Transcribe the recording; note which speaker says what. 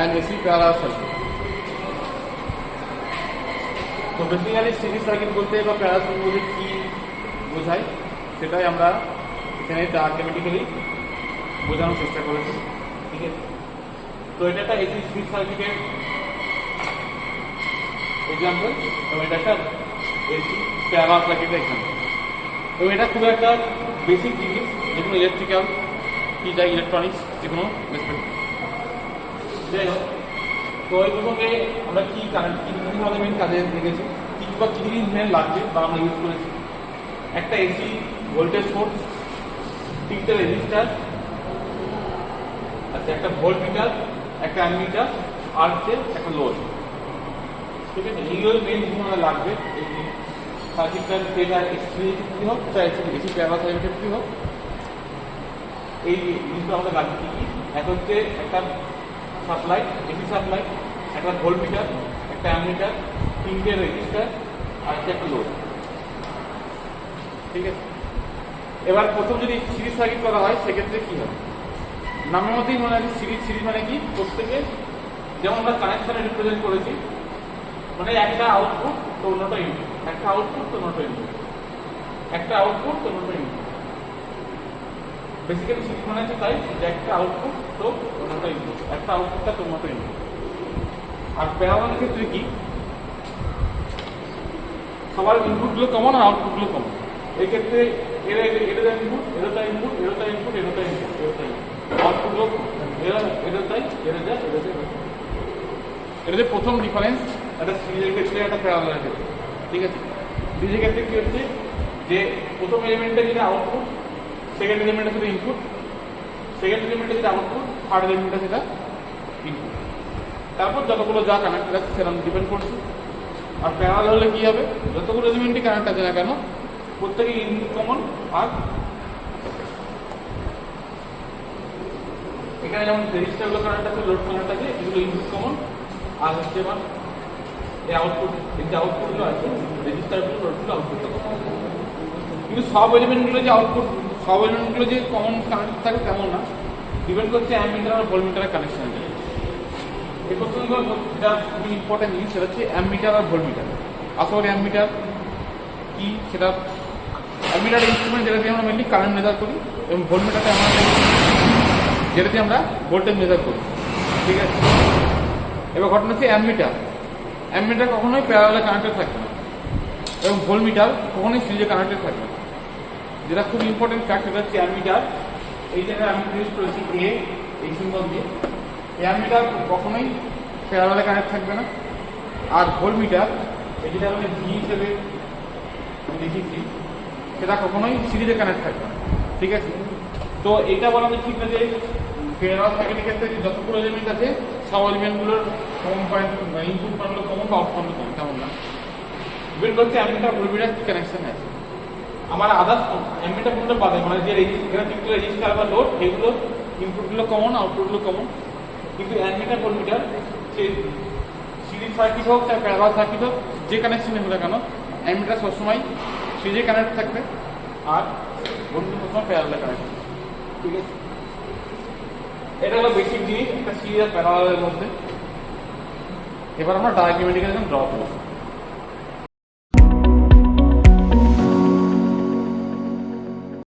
Speaker 1: and AC parallel circuit. তো basically series circuit বলতে বা প্যারাল সার্কিট বলতে কি বোঝায়? সেটাই আমরা এখানে ডায়াগ্রামেটিক্যালি বোঝানোর চেষ্টা করেছি, ঠিক আছে? তো এটা একটা এসি সিরিজ সার্কিটের এক্সাম্পল এবং এটা একটা এসি প্যারাল সার্কিটের এক্সাম্পল এবং এটা খুব একটা বেসিক জিনিস, যেগুলো ইলেকট্রিক্যাল কি যায় ইলেকট্রনিক্স যে কোনো রেসপেক্ট যাই হোক তো এই প্রসঙ্গে আমরা কি কারণ কি কীভাবে মেন কাজে দেখেছি কি বা কী জিনিস মেন লাগবে বা আমরা ইউজ করেছি? একটা এসি ভোল্টেজ সোর্স তিনটে রেজিস্টার আচ্ছা একটা ভোল্ট মিটার একটা অ্যামিটার আর হচ্ছে একটা লোড ঠিক আছে? এইগুলো মেন জিনিস লাগবে? এই সার্কিটটার সেটা এক্সট্রি ক্ষেত্রে হোক চাই এসি প্যারা সার্কিটের ক্ষেত্রে হোক, এই জিনিসগুলো আমাদের লাগবে কি কি? এক হচ্ছে একটা সাপ্লাই এসি সাপ্লাই, একটা ভোল্ট মিটার একটা অ্যামিটার তিনটে রেজিস্টার আর হচ্ছে একটা লোড ঠিক আছে? এবার প্রথম যদি সিরিজ সার্কিট করা হয়, সেক্ষেত্রে কি হবে? নামের মধ্যেই মনে আছে সিরিজ সিরিজ মানে কি? প্রত্যেকে যেমন আমরা কানেকশনে রিপ্রেজেন্ট করেছি মানে একটা আউটপুট তো অন্যটা ইনপুট একটা আউটপুট তো অন্যটা ইনপুট একটা আউটপুট তো অন্যটা ইনপুট বেসিক্যালি সিরিজ মানে হচ্ছে তাই যে একটা আউটপুট তো অন্যটা ইনপুট একটা আউটপুটটা তো অন্যটা ইনপুট আর প্যারালাল ক্ষেত্রে কি? সবার ইনপুটগুলো কমন আর আউটপুটগুলো কমন এক্ষেত্রে এরা এটা ইনপুট এটা ইনপুট এটা তাই ইনপুট এটা তাই ইনপুট এটা ইনপুট আউটপুটগুলো এরা এটা তাই এটা যা এটা যা এটা হচ্ছে প্রথম ডিফারেন্স একটা সিরিজের ক্ষেত্রে একটা প্যারালালের ক্ষেত্রে। ঠিক আছে? সিরিজের ক্ষেত্রে কি হচ্ছে? যে প্রথম এলিমেন্টটা যেটা আউটপুট সেকেন্ড এলিমেন্টটা সেটা ইনপুট সেকেন্ড এলিমেন্টটা যেটা আউটপুট থার্ড এলিমেন্টটা সেটা ইনপুট তারপর যতগুলো যা কানেক্ট আছে, সেরকম ডিপেন্ড করছে। আর প্যারাল হলে কি হবে? যতগুলো এলিমেন্টই কানেক্ট আছে না কেন প্রত্যেকে ইনপুট কমন আর এখানে যেমন রেজিস্টারগুলো কানেক্ট আছে লোড কানেক্ট আছে, এগুলো ইনপুট কমন আর হচ্ছে এবার এই আউটপুট এই যে আউটপুটগুলো আছে রেজিস্টারগুলো লোডগুলো আউটপুটটা কমন কিন্তু সব এলিমেন্টগুলো যে আউটপুট সব যে কমন কানেক্ট থাকে তেমন না। ডিপেন্ড করছে অ্যামিটার আর ভোল্টমিটারের কানেকশন এই প্রশ্নগুলো যেটা খুবই ইম্পর্টেন্ট জিনিস সেটা হচ্ছে অ্যামিটার আর ভোল্টমিটার আসলে অ্যামিটার কি সেটা অ্যামিটার ইনস্ট্রুমেন্ট যেটা দিয়ে আমরা মেনলি কারেন্ট মেজার করি এবং ভোল্টমিটারটা আমরা যেটা দিয়ে আমরা ভোল্টেজ মেজার করি। ঠিক আছে? এবার ঘটনা হচ্ছে অ্যামিটার অ্যামিটার কখনোই প্যারালে কানেক্টেড থাকবে না। এবং ভোল্টমিটার কখনোই সিরিজে কানেক্টেড থাকবে না। যেটা খুব ইম্পর্টেন্ট ফ্যাক্ট সেটা হচ্ছে অ্যামিটার এই জায়গায় আমি ইউজ করেছি এ এই সিম্বল দিয়ে। অ্যামিটার কখনোই প্যারালে কানেক্ট থাকবে না। আর ভোল্টমিটার যেটা আমি ভি হিসেবে দেখিয়েছি সেটা কখনোই সিরিজে কানেক্ট থাকবে না। ঠিক আছে? তো এটা বলা ঠিক না যে প্যারাল সার্কিটের ক্ষেত্রে যতগুলো এলিমেন্ট আছে, সব এলিমেন্টগুলোর কমন পয়েন্ট ইনপুট পয়েন্টগুলো কমন বা আউটপুট কমন তেমন না। ডিপেন্ড করছে অ্যামিটার ভোল্টমিটার কানেকশন আছে। আমার আদার্স অ্যামিটার পুরোটা বাদে মানে যে রেজিস্টার রেজিস্টার বা লোড সেগুলো ইনপুটগুলো কমন আউটপুটগুলো কমন কিন্তু অ্যামিটার ভোল্টমিটার সে সিরিজ সার্কিট হোক চাই প্যারাল সার্কিট হোক, যে কানেকশনে না কেন অ্যামিটার সবসময় সিরিজে কানেক্ট থাকবে আর ভোল্টমিটার সবসময় প্যারালালে কানেক্ট ঠিক আছে? এটা হলো বেসিক জিনিস, একটা সিরিজ আর প্যারালালের মধ্যে। এবার আমরা ডায়াগ্রামেটিক্যাল ড্র করব।